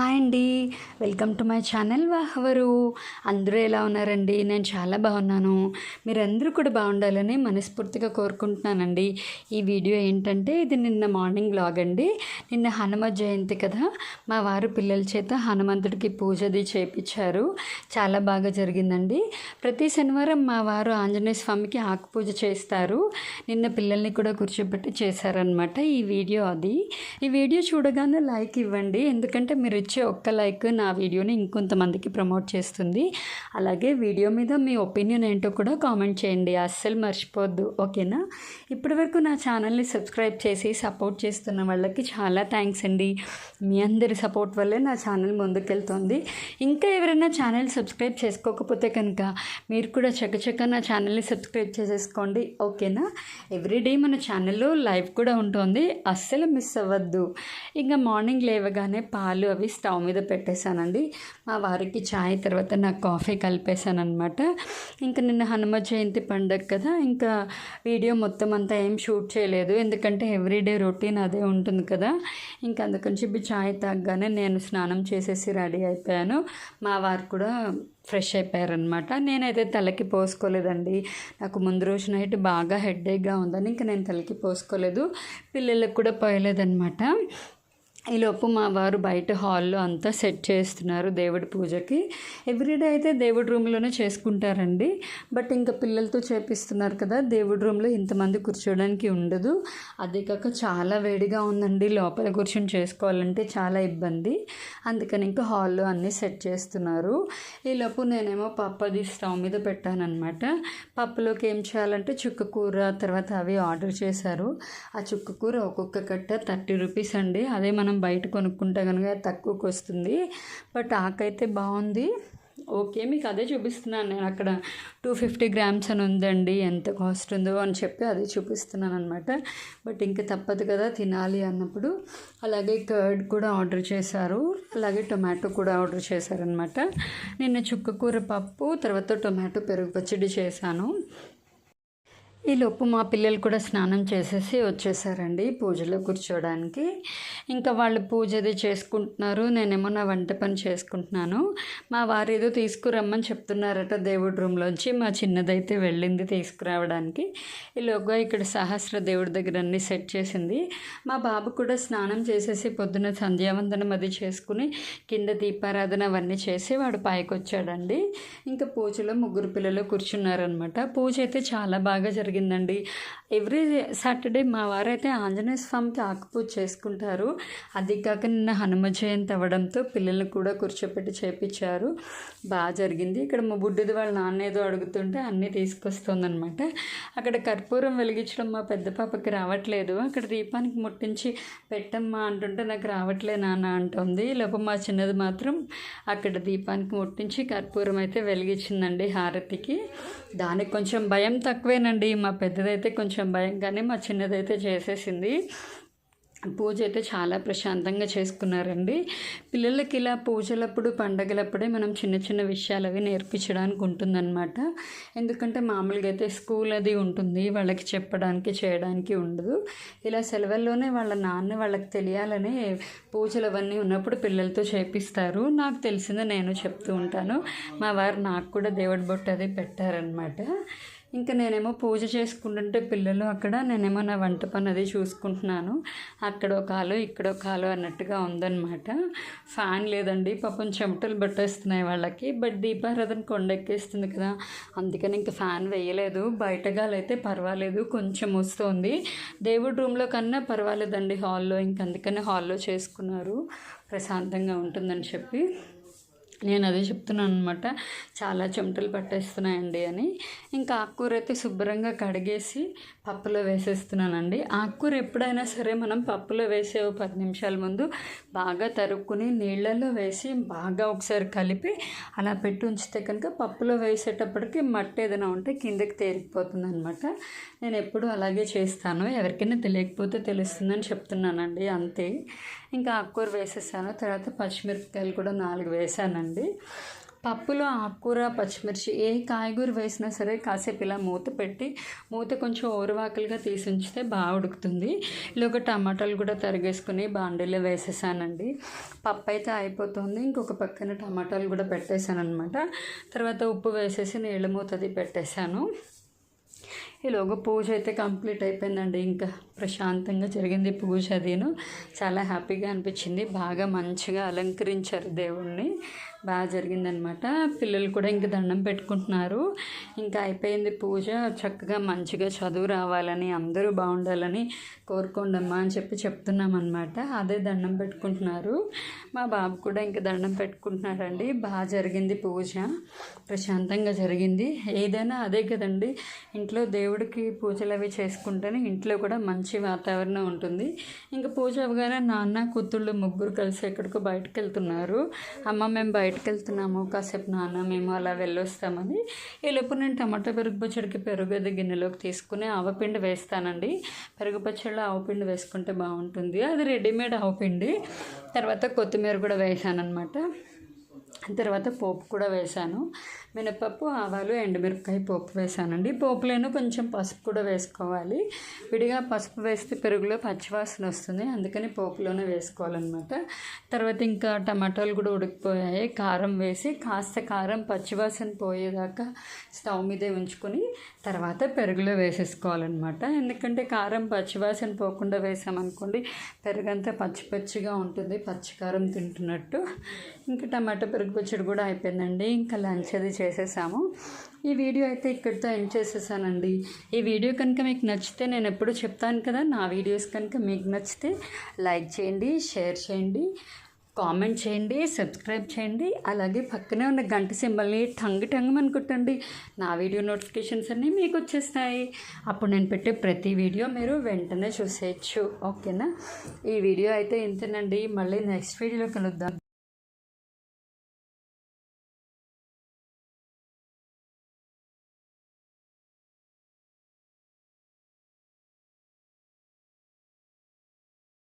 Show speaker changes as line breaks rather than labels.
Hi అండి. Welcome to my channel వాహవరు. అందరూ ఎలా ఉన్నారండి? నేను చాలా బాగున్నాను. మీరందరూ కూడా బాగుండాలని మనస్ఫూర్తిగా కోరుకుంటున్నానండి. ఈ వీడియో ఏంటంటే ఇది నిన్న మార్నింగ్ బ్లాగ్ అండి. నిన్న హనుమ జయంతి కదా. మా వారు పిల్లల చేత హనుమంతుడికి పూజది చేపించారు చాలా బాగా జరిగిందండి. ప్రతి శనివారం మా వారు ఆంజనేయ స్వామికి ఆకు పూజ చేస్తారు. నిన్న పిల్లల్ని కూడా కూర్చోబెట్టి చేశారనమాట ఈ వీడియో అది. ఈ వీడియో చూడగానే లైక్ ఇవ్వండి. ఎందుకంటే మీరు ఇచ్చే ఒక్క లైక్ నా వీడియోని ఇంకొంతమందికి ప్రమోట్ చేస్తుంది. అలాగే వీడియో మీద మీ ఒపీనియన్ ఏంటో కూడా కామెంట్ చేయండి. అస్సలు మర్చిపోద్దు. ఓకేనా? ఇప్పటివరకు నా ఛానల్ని సబ్స్క్రైబ్ చేసి సపోర్ట్ చేస్తున్న వాళ్ళకి చాలా థ్యాంక్స్ అండి. మీ అందరి సపోర్ట్ వల్లే నా ఛానల్ ముందుకెళ్తుంది. ఇంకా ఎవరైనా ఛానల్ సబ్స్క్రైబ్ చేసుకోకపోతే కనుక మీరు కూడా చక్కచక్క నా ఛానల్ని సబ్స్క్రైబ్ చేసేసుకోండి. ఓకేనా? ఎవ్రీడే మన ఛానల్లో లైవ్ కూడా ఉంటుంది. అస్సలు మిస్ అవ్వద్దు. ఇంకా మార్నింగ్ లేవగానే పాలు అవి స్టవ్ మీద పెట్టేశానండి. మా వారికి చాయ్ తర్వాత నాకు కాఫీ కలిపేశాను అనమాట ఇంకా నిన్న హనుమ జయంతి పండగ కదా ఇంకా వీడియో మొత్తం అంతా ఏం షూట్ చేయలేదు. ఎందుకంటే ఎవ్రీడే రొటీన్ అదే ఉంటుంది కదా. ఇంకా అందుకని చెప్పి చాయ్ తాగగానే నేను స్నానం చేసేసి రెడీ అయిపోయాను. మా వారు కూడా ఫ్రెష్ అయిపోయారనమాట నేనైతే తలకి పోసుకోలేదండి. నాకు ముందు రోజు నైట్ బాగా హెడ్ఏక్గా ఉందని ఇంకా నేను తలకి పోసుకోలేదు. పిల్లలకు కూడా పోయలేదనమాట ఈలోపు మా వారు బయట హాల్లో అంతా సెట్ చేస్తున్నారు దేవుడి పూజకి. ఎవ్రీడే అయితే దేవుడి రూమ్లోనే చేసుకుంటారండి. బట్ ఇంకా పిల్లలతో చేపిస్తున్నారు కదా దేవుడి రూమ్లో ఇంతమంది కూర్చోడానికి ఉండదు. అదే కాక చాలా వేడిగా ఉందండి. లోపల కూర్చొని చేసుకోవాలంటే చాలా ఇబ్బంది. అందుకని ఇంకా హాల్లో అన్నీ సెట్ చేస్తున్నారు. ఈలోపు నేనేమో పప్పది స్టవ్ మీద పెట్టానమాట పప్పులోకి ఏం చేయాలంటే చుక్క కూర తర్వాత అవి ఆర్డర్ చేశారు. ఆ చుక్క కూర ఒక్కొక్క కట్ట థర్టీ రూపీస్ అండి. అదే మనం బయట కొనుక్కుంటే కనుక తక్కువకి వస్తుంది. బట్ ఆకైతే బాగుంది. ఓకే మీకు అదే చూపిస్తున్నాను నేను. అక్కడ టూ ఫిఫ్టీ గ్రామ్స్ అని ఉందండి. ఎంత కాస్ట్ ఉందో అని చెప్పి అదే చూపిస్తున్నాను అనమాట బట్ ఇంకా తప్పదు కదా తినాలి అన్నప్పుడు. అలాగే కర్డ్ కూడా ఆర్డర్ చేశారు. అలాగే టొమాటో కూడా ఆర్డర్ చేశారనమాట నిన్న చుక్కకూర పప్పు తర్వాత టొమాటో పెరుగు పచ్చడి చేశాను. ఈలోపు మా పిల్లలు కూడా స్నానం చేసేసి వచ్చేసారండి పూజలో కూర్చోవడానికి ఇంకా వాళ్ళు పూజ అది చేసుకుంటున్నారు. నేనేమో నా వంట పని చేసుకుంటున్నాను. మా వారు ఏదో తీసుకురమ్మని చెప్తున్నారట దేవుడి రూమ్లోంచి. మా చిన్నదైతే వెళ్ళింది తీసుకురావడానికి. ఈలోగా ఇక్కడ సహస్ర దేవుడి దగ్గర అన్ని సెట్ చేసింది. మా బాబు కూడా స్నానం చేసేసి పొద్దున సంధ్యావందనం అది చేసుకుని కింద దీపారాధన అవన్నీ చేసి వాడు పైకి వచ్చాడండి ఇంకా పూజలో ముగ్గురు పిల్లలు కూర్చున్నారనమాట పూజ అయితే చాలా బాగా జరిగింది. జరిగిందండి. ఎవ్రీ సాటర్డే మా వారైతే ఆంజనేయ స్వామికి ఆకుపూజ చేసుకుంటారు. అది కాక నిన్న హనుమ జయంతి అవ్వడంతో పిల్లల్ని కూడా కూర్చోపెట్టి చేపించారు. బాగా జరిగింది. ఇక్కడ మా బుడ్డిది వాళ్ళ నాన్న ఏదో అడుగుతుంటే అన్నీ తీసుకొస్తుందనమాట అక్కడ కర్పూరం వెలిగించడం మా పెద్ద పాపకి రావట్లేదు. అక్కడ దీపానికి ముట్టించి పెట్టమ్మా అంటుంటే నాకు రావట్లే నాన్న అంటుంది. లోపల మా చిన్నది మాత్రం అక్కడ దీపానికి ముట్టించి కర్పూరం అయితే వెలిగించిందండి హారతికి. దానికి కొంచెం భయం తక్కువేనండి. మా పెద్దదైతే కొంచెం భయంగానే మా చిన్నదైతే చేసేసింది. పూజ అయితే చాలా ప్రశాంతంగా చేసుకున్నారండి. పిల్లలకి ఇలా పూజలప్పుడు పండగలప్పుడే మనం చిన్న చిన్న విషయాలు అవి నేర్పించడానికి ఉంటుందన్నమాట. ఎందుకంటే మామూలుగా అయితే స్కూల్ అది ఉంటుంది వాళ్ళకి చెప్పడానికి చేయడానికి ఉండదు. ఇలా సెలవుల్లోనే వాళ్ళ నాన్న వాళ్ళకి తెలియాలని పూజలు అవన్నీ ఉన్నప్పుడు పిల్లలతో చేపిస్తారు. నాకు తెలిసింది నేను చెప్తూ ఉంటాను. మా వారు నాకు కూడా దేవుడి బొట్టు అది పెట్టారనమాట ఇంకా నేనేమో పూజ చేసుకుంటుంటే పిల్లలు అక్కడ నేనేమో నా వంట పని అది చూసుకుంటున్నాను. అక్కడ ఒక ఆలు ఇక్కడ ఒక ఆలు అన్నట్టుగా ఉందన్నమాట. ఫ్యాన్ లేదండి పాపం చెమటలు పట్టేస్తున్నాయి వాళ్ళకి. బట్ దీపారాధన కొండెక్కేస్తుంది కదా అందుకని ఇంకా ఫ్యాన్ వేయలేదు. బయటగాలైతే పర్వాలేదు కొంచెం వస్తుంది. దేవుడి రూమ్లో కన్నా పర్వాలేదండి హాల్లో ఇంక అందుకని హాల్లో చేసుకున్నారు. ప్రశాంతంగా ఉంటుందని చెప్పి. నేను అదే చెప్తున్నాను అనమాట చాలా చెమటలు పట్టేస్తున్నాయండి అని. ఇంకా ఆకుకూర అయితే శుభ్రంగా కడిగేసి పప్పులో వేసేస్తున్నానండి. ఆకుకూర ఎప్పుడైనా సరే మనం పప్పులో వేసే ఓ పది నిమిషాల ముందు బాగా తరుక్కుని నీళ్ళల్లో వేసి బాగా ఒకసారి కలిపి అలా పెట్టి ఉంచితే కనుక పప్పులో వేసేటప్పటికి మట్టి ఏదైనా ఉంటే కిందకి తేలిపోతుంది అనమాట నేను ఎప్పుడు అలాగే చేస్తాను. ఎవరికైనా తెలియకపోతే తెలుస్తుందని చెప్తున్నానండి. అంతే. ఇంకా ఆకుకూర వేసేసాను. తర్వాత పచ్చిమిరపకాయలు కూడా నాలుగు వేసానండి. పప్పులో ఆకుకూర పచ్చిమిర్చి ఏ కాయగూర వేసినా సరే కాసేపు ఇలా మూత పెట్టి మూత కొంచెం ఓరవాకలుగా తీసి ఉంచితే బాగా ఉడుకుతుంది. ఇలాగ టమాటాలు కూడా తరిగేసుకుని బాండీలో వేసేసానండి. పప్పు అయితే అయిపోతుంది. ఇంకొక పక్కన టమాటాలు కూడా పెట్టేశాను అనమాట తర్వాత ఉప్పు వేసేసి నీళ్ళ మూతది పెట్టేశాను. ఈలోగా పూజ అయితే కంప్లీట్ అయిపోయిందండి. ఇంకా ప్రశాంతంగా జరిగింది పూజ. అదిను చాలా హ్యాపీగా అనిపించింది. బాగా మంచిగా అలంకరించారు దేవుణ్ణి. బాగా జరిగిందనమాట. పిల్లలు కూడా ఇంక దండం పెట్టుకుంటున్నారు. ఇంకా అయిపోయింది పూజ. చక్కగా మంచిగా చదువు రావాలని అందరూ బాగుండాలని కోరుకోండమ్మా అని చెప్పి చెప్తున్నాం అనమాట అదే దండం పెట్టుకుంటున్నారు. మా బాబు కూడా ఇంకా దండం పెట్టుకుంటున్నారండి. బాగా జరిగింది పూజ. ప్రశాంతంగా జరిగింది. ఏదైనా అదే కదండి. ఇంట్లో దేవుడికి పూజలు అవి చేసుకుంటేనే ఇంట్లో కూడా మంచి వాతావరణం ఉంటుంది. ఇంకా పూజ అవగానే నాన్న కూతుళ్ళు ముగ్గురు కలిసి ఎక్కడికో బయటకు వెళ్తున్నారు అమ్మ మేము బయట బయటకు వెళ్తున్నాము కాసేపు నాన్న మేము అలా వెళ్ళొస్తామని ఈలోపు నేను టమాటా పెరుగు పచ్చడికి పెరుగు అది గిన్నెలోకి తీసుకుని ఆవపిండి వేస్తానండి. పెరుగు పచ్చడిలో ఆవపిండి వేసుకుంటే బాగుంటుంది. అది రెడీమేడ్ ఆవపిండి తర్వాత కొత్తిమీర కూడా వేసాను అనమాట తర్వాత పోపు కూడా వేసాను మినపప్పు ఆవాలు ఎండుమిరపకాయ పోపు వేసానండి పోపులోనూ కొంచెం పసుపు కూడా వేసుకోవాలి. విడిగా పసుపు వేస్తే పెరుగులో పచ్చివాసన వస్తుంది. అందుకని పోపులోనే వేసుకోవాలన్నమాట. తర్వాత ఇంకా టమాటాలు కూడా ఉడికిపోయాయి. కారం వేసి కాస్త కారం పచ్చివాసన పోయేదాకా స్టవ్ మీదే ఉంచుకొని తర్వాత పెరుగులో వేసేసుకోవాలన్నమాట. ఎందుకంటే కారం పచ్చివాసన పోకుండా వేసామనుకోండి పెరుగంతా పచ్చి పచ్చిగా ఉంటుంది. పచ్చికారం తింటున్నట్టు. ఇంకా టమాటా పెరుగు పచ్చడి కూడా అయిపోయిందండి. ఇంకా లంచ్ అది చేసేసాము. ఈ వీడియో అయితే ఇక్కడితో ఎండ్ చేసేసానండి. ఈ వీడియో కనుక మీకు నచ్చితే నేను ఎప్పుడు చెప్తాను కదా నా వీడియోస్ కనుక మీకు నచ్చితే లైక్ చేయండి షేర్ చేయండి కామెంట్ చేయండి సబ్స్క్రైబ్ చేయండి. అలాగే పక్కనే ఉన్న గంట సింబల్ని టంగ్ టంగ్ అనుకుంటండి నా వీడియో నోటిఫికేషన్స్ అన్నీ మీకు వచ్చేస్తాయి. అప్పుడు నేను పెట్టే ప్రతి వీడియో మీరు వెంటనే చూసేయచ్చు. ఓకేనా? ఈ వీడియో అయితే ఇంతేనండి. మళ్ళీ నెక్స్ట్ వీడియోలో కలుద్దాం.